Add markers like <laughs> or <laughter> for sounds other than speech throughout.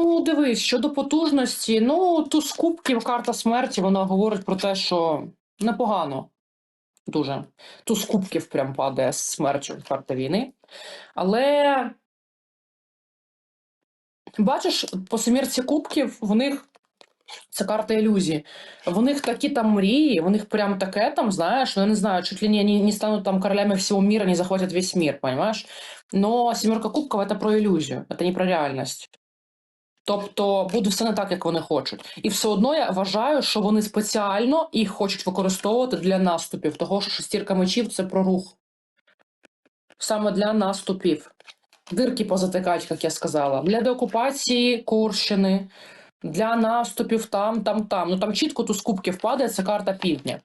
Ну, дивись, щодо потужності, ну, туз кубків, карта смерті, вона говорить про те, що непогано. Дуже. Туз кубків прям падає з смертю карта війни. Але бачиш, по семірці кубків в них це карта ілюзії. В них такі там мрії, в них прям таке там, знаєш, я не знаю, чуть ли не, не, не станут там королями всего мира, не захватят весь мир, понимаешь? Но семерка кубков это про ілюзію, це не про реальність. Тобто буде все не так, як вони хочуть. І все одно я вважаю, що вони спеціально їх хочуть використовувати для наступів, того що шестірка мечів це про рух. Саме для наступів. Дирки позатикать, як я сказала, для деокупації Курщини, для наступів там, там, там. Ну там чітко туз кубків падає, це карта півдня.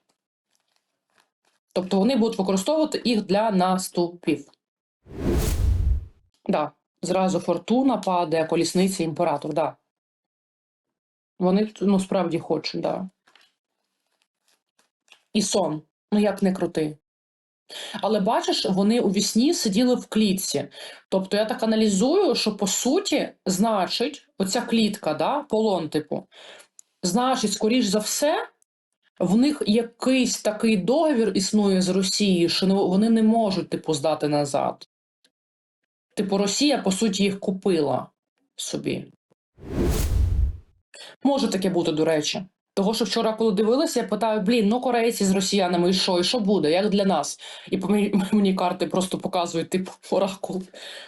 Тобто вони будуть використовувати їх для наступів. Да, зразу фортуна падає, колісниця, імператор, да. Вони ну, справді хочуть, да. І сон. Ну як не крути. Але бачиш, вони у вісні сиділи в клітці. Тобто я так аналізую, що по суті, значить, оця клітка, да, полон, типу, значить, скоріш за все, в них якийсь такий договір існує з Росією, що вони не можуть, типу, здати назад. Типу, Росія, по суті, їх купила собі. Може таке бути, до речі. Того, що вчора, коли дивилася, я питаю: блін, ну корейці з росіянами, і що, і що буде? Як для нас? І <laughs> мені, карти просто показують, типу, оракул.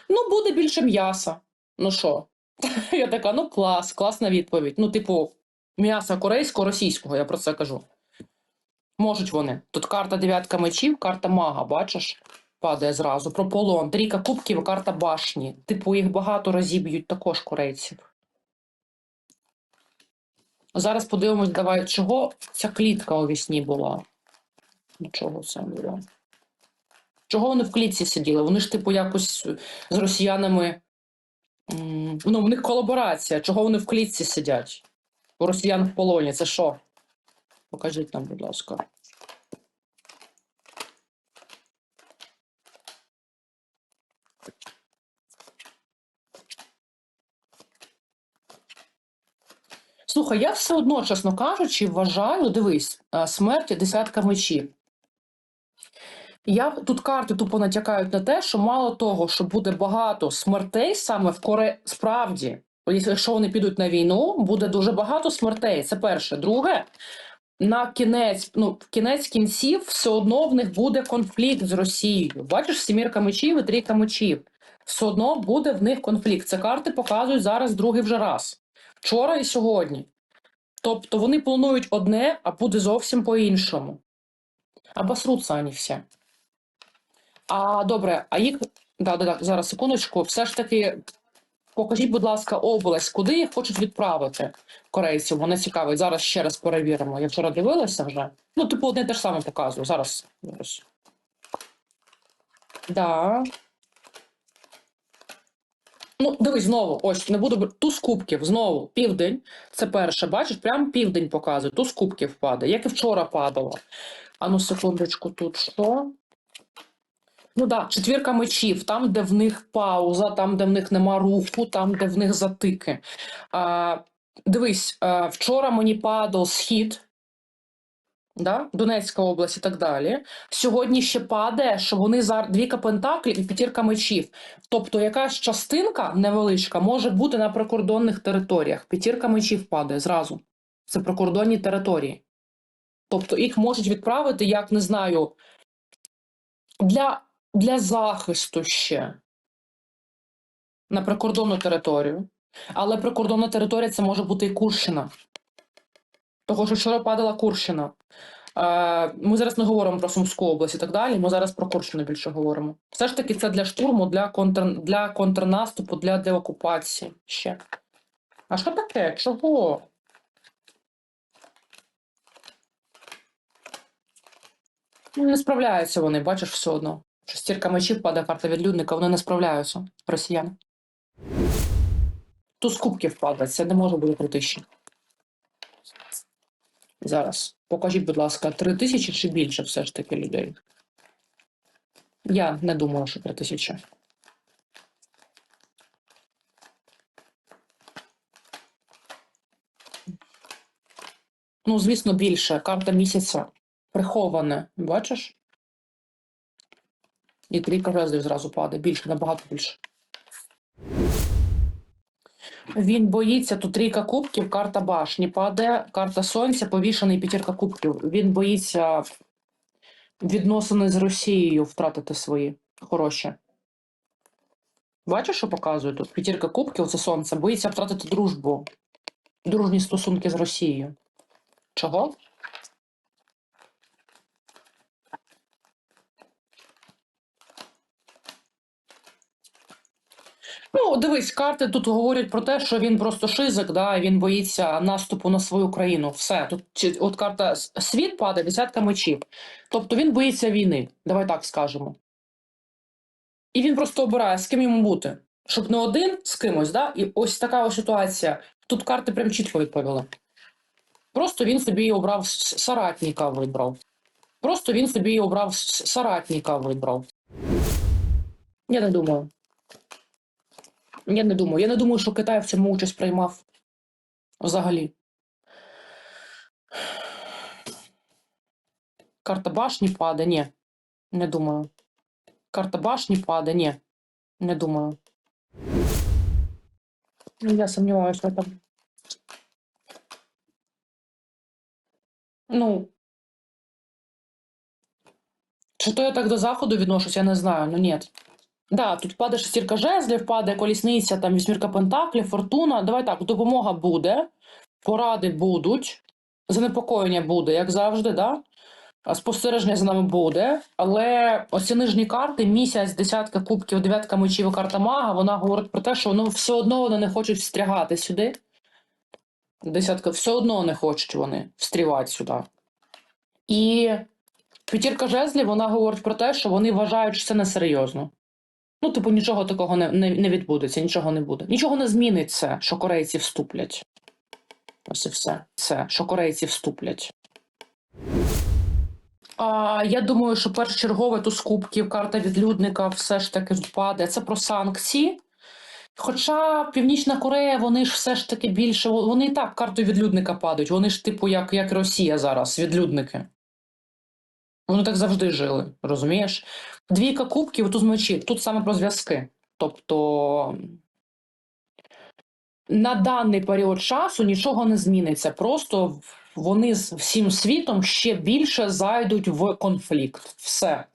Ну, буде більше м'яса. Ну що? <laughs> Я така, ну клас, класна відповідь. Ну, типу, м'яса корейського, російського, я про це кажу. Можуть вони. Тут карта дев'ятка мечів, карта мага, бачиш? Падає зразу. Про полон. Трійка кубків, карта башні. Типу, їх багато розіб'ють також корейців. Зараз подивимось, давай, чого ця клітка у вісні була. Ну, Чого це було? Чого вони в клітці сиділи? Вони ж, типу, якось з росіянами. Ну, в них колаборація. Чого вони в клітці сидять? У росіян в полоні. Це що? Покажіть нам, будь ласка. Слухай, я все одно, чесно кажучи, вважаю, дивись, е, смерть десятка мечів. Я тут карти тупо натякають на те, що мало того, що буде багато смертей саме в Коре справді, якщо вони підуть на війну, буде дуже багато смертей. Це перше. Друге, на кінець, ну, кінець кінців, все одно в них буде конфлікт з Росією. Бачиш, сімірка мечів і трійка мечів. Все одно буде в них конфлікт. Це карти показують зараз другий вже раз. Вчора і сьогодні. Тобто вони планують одне, а буде зовсім по-іншому. Обосруться вони всі. А добре, а їх. Да, да, да, зараз секундочку. Все ж таки, покажіть, будь ласка, область, куди їх хочуть відправити корейців. Мене цікавить. Зараз ще раз перевіримо. Я вчора дивилася вже. Ну, типу, одне те ж саме показую. Зараз. зараз. Да. Ну, дивись, знову, ось не буду туз кубків, знову південь. Це перше, бачиш, прям південь показує. Туз кубків падає, як і вчора падало. А ну, секундочку, тут що? Ну так, да, четвірка мечів, там, де в них пауза, там, де в них нема руху, там, де в них затики. А, дивись, а, вчора мені падав схід, да? Донецька область і так далі. Сьогодні ще падає, що вони зараз двійка пентаклів і п'ятірка мечів. Тобто якась частинка невеличка може бути на прикордонних територіях. П'ятірка мечів падає зразу. Це прикордонні території. Тобто їх можуть відправити, як не знаю, для, для захисту ще на прикордонну територію. Але прикордонна територія це може бути і Курщина. Того, що вчора падала Курщина. Е, Ми зараз не говоримо про Сумську область і так далі. Ми зараз про Курщину більше говоримо. Все ж таки, це для штурму, для, контр... для контрнаступу, для деокупації ще. А що таке? Чого? Ну, Не справляються вони, бачиш, все одно. Шестірка мечів падає карта відлюдника, вони не справляються, росіяни. Туз кубків падає, це не може бути критично зараз. Покажіть, будь ласка, 3 тисячі чи більше все ж таки людей? Я не думаю, що 3 тисячі. Ну, звісно, більше. Карта місяця приховане, бачиш? І трійка разів зразу падає. Більше, набагато більше. Він боїться, тут трійка кубків, карта башні паде, карта сонця, повішений п'ятірка кубків. Він боїться відносини з Росією втратити свої хороші. Бачиш, що показує тут? П'ятірка кубків це сонце. Боїться втратити дружбу, дружні стосунки з Росією. Чого? Ну, дивись, карти тут говорять про те, що він просто шизик, да, він боїться наступу на свою країну. Все. Тут от карта світ падає, десятка мечів. Тобто він боїться війни, давай так скажемо. І він просто обирає, з ким йому бути. Щоб не один з кимось, да? і ось така ось ситуація. Тут карти прям чітко відповіли. Просто він собі обрав соратника вибрав. Просто він собі обрав соратника вибрав. Я не думаю. Я не думаю. Я не думаю, що Китай в цьому участь приймав. Взагалі. Карта башні падає, ні. Не думаю. Карта башні падає, ні. Не думаю. Ну, Я сомневаюсь в этом. Ну. Чи то я так до заходу відношусь, я не знаю, ну ні. Да, тут падає шестірка жезлів, падає колісниця, там вісьмірка пентаклів, фортуна. Давай так, допомога буде, поради будуть, занепокоєння буде, як завжди, да? Спостереження за нами буде, але ось нижні карти, місяць, десятка кубків, дев'ятка мечів і карта мага, вона говорить про те, що воно все одно вони не хочуть встрягати сюди. Десятка, все одно не хочуть вони встрівати сюди. І п'ятірка жезлів, вона говорить про те, що вони вважають, що це несерйозно. Ну, типу, нічого такого не, не, не відбудеться, нічого не буде. Нічого не зміниться, що корейці вступлять. Ось і все. Це, що корейці вступлять. А, я думаю, що першочергове тут з кубків, карта відлюдника все ж таки впаде. Це про санкції. Хоча Північна Корея, вони ж все ж таки більше, вони і так картою відлюдника падають. Вони ж, типу, як, як Росія зараз, відлюдники. Вони так завжди жили, розумієш? Двійка кубків тут з мечів, тут саме про зв'язки. Тобто на даний період часу нічого не зміниться. Просто вони з всім світом ще більше зайдуть в конфлікт. Все.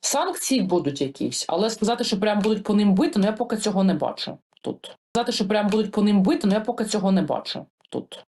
Санкції будуть якісь, але сказати, що прям будуть по ним бити, ну я поки цього не бачу тут. Сказати, що прям будуть по ним бити, ну я поки цього не бачу тут.